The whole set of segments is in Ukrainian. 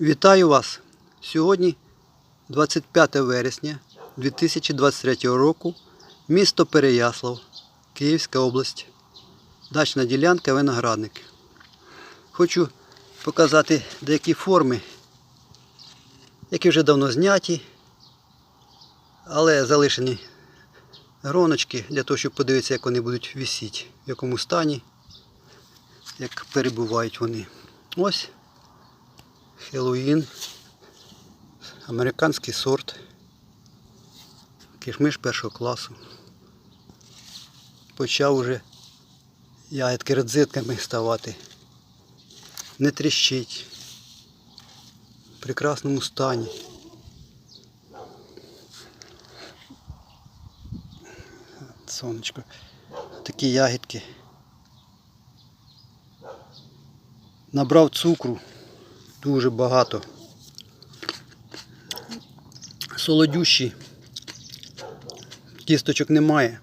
Вітаю вас! Сьогодні 25 вересня 2023 року, місто Переяслав, Київська область, дачна ділянка виноградник. Хочу показати деякі форми, які вже давно зняті, але залишені гроночки для того, щоб подивитися, як вони будуть висіти, в якому стані, як перебувають вони. Ось Хеллоуін, американський сорт, кишмиш першого класу. Почав уже ягідки родзитками ставати. Не тріщить. В прекрасному стані. Сонечко. Такі ягідки. Набрав цукру дуже багато. Солодющі. Кісточок немає.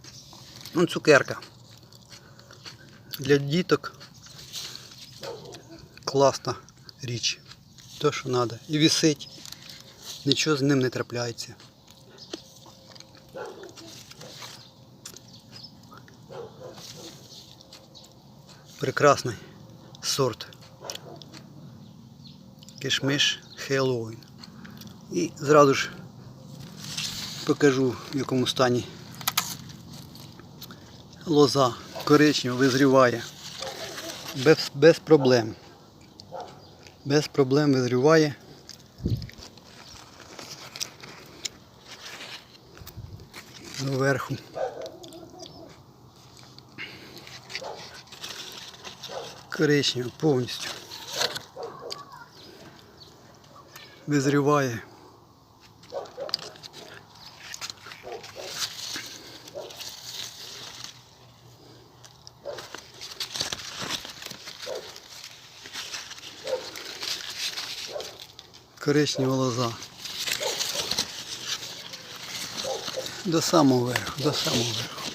Ну, цукерка. Для діток класна річ. То, що треба. І висить. Нічого з ним не трапляється. Прекрасний сорт кишмиш Хеллоуін. І зразу ж покажу в якому стані лоза коричнева визріває. Без, без проблем. Без проблем визріває. Доверху. Коричнева повністю. Визріває. Коричнева лоза. До самого верху, до самого верху.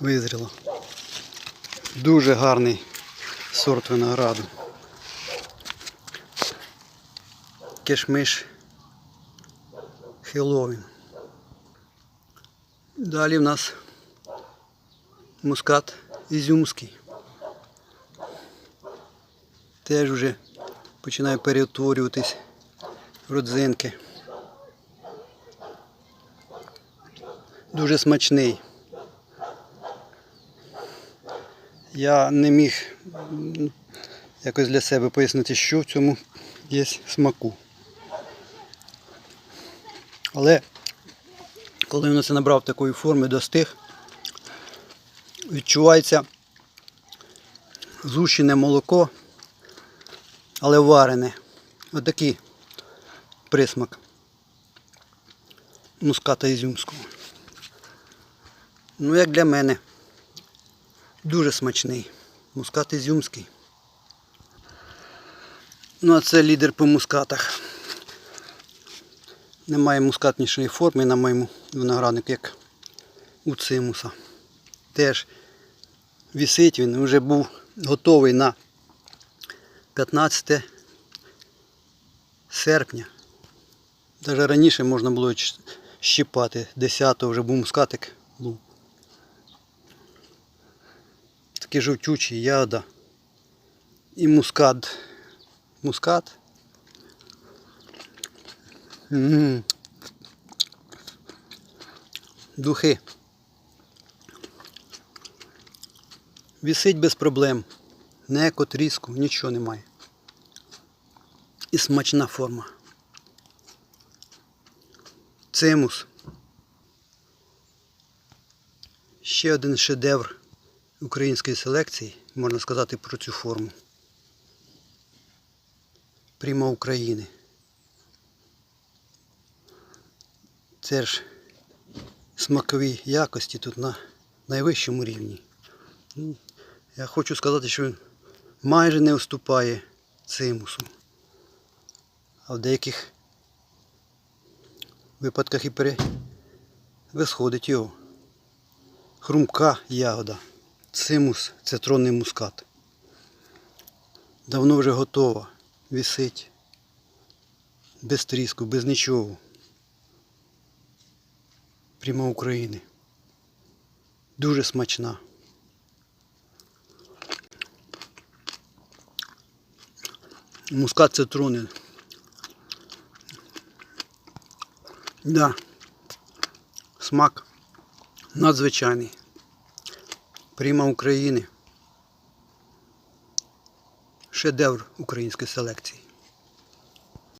Визріло. Дуже гарний сорт винограду. Кишмиш Хеллоуін. Далі в нас мускат ізюмський. Теж вже починає переутворюватись родзинки. Дуже смачний. Я не міг якось для себе пояснити, що в цьому є смаку. Але коли він це набрав такої форми, достиг, відчувається згущене молоко, але варене. Отакий присмак муската ізюмського. Ну, як для мене, дуже смачний. Мускат ізюмський. Ну, а це лідер по мускатах. Немає мускатнішої форми на моєму винограднику, як у цимуса. Теж висить він, вже був готовий на 15 серпня. Навіть раніше можна було щипати. 10 вже був мускатик. Був. Такий жовтючий, ягода. І мускат. Мускат. М. Духи. Вісить без проблем. Не котріску, нічого немає. І смачна форма. Цимус. Ще один шедевр української селекції, можна сказати, про цю форму. Прямо України. Це ж смакові якості тут на найвищому рівні. Ну, Я хочу сказати, що він майже не уступає цимусу. А в деяких випадках і перевисходить його. Хрумка ягода. Цимус цитронний мускат. давно вже готова. Висить. Без тріску, без нічого. Прямо України. Дуже смачна. Мускат цитруни. Да. Смак надзвичайний. Прямо України. Шедевр української селекції.